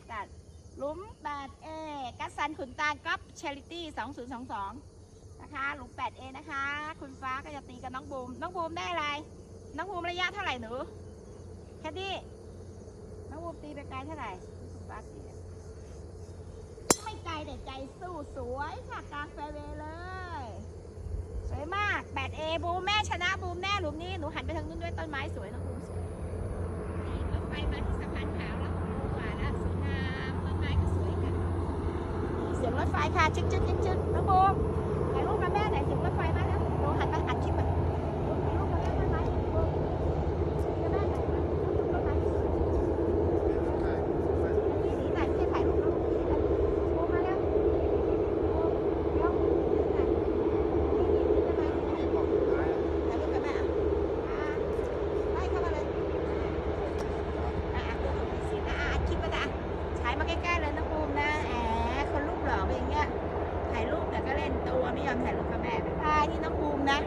ประกาศหลุม 8A กัสซันขุนตาลก๊อฟเชลิตี้2022 นะคะหลุม 8A นะคะ คุณฟ้าก็จะตีกับน้องบูม น้องบูมได้อะไร น้องบูมระยะเท่าไหร่หนูแคดดี้ น้องบูมตีไปไกลเท่าไหร่คุณฟ้าตีไม่ไกลแต่ใจสู้สวยค่ะกลางแฟเวเลย สวยมาก 8A บูมแม่ชนะบูมแน่หลุมนี้ หนูหันไปทางนู้นด้วยต้นไม้สวยน้องบูมสวยนี่รถไฟมาที่สะพานขาวแล้วขวาแล้วสวยงามต้นไม้ก็สวยกัน เสียงรถไฟค่ะจึ๊กจึ๊กจึ๊กจึ๊กน้องบูมถ่ายรูปกับแม่หน่อยเสียงรถไฟมาแล้วหนูหันมาหันคลิปมาถ่ายรูปกับแม่ต้นไม้บูมกับแม่หน่อยรถไฟสีไหนีหน่อยไม่ใช่ถ่ายรูปน้องบูมมาแล้วบูมเดี๋ยวถ่ายนี่นี่ต้นไม้ถ่ายรูปกับแม่อะอ่าไล่เข้ามาเลยอะอะตัวของสีนะอะคลิปมาจ้ะฉายมาใกล้ๆเลยนะมินะแหม คนรูปหล่อเป็นอย่างเงี้ยถ่ายรูปแต่ก็เล่นตัวไม่ยอมถ่ายรูปกับแม่บ๊ายที่น้องภูมินะ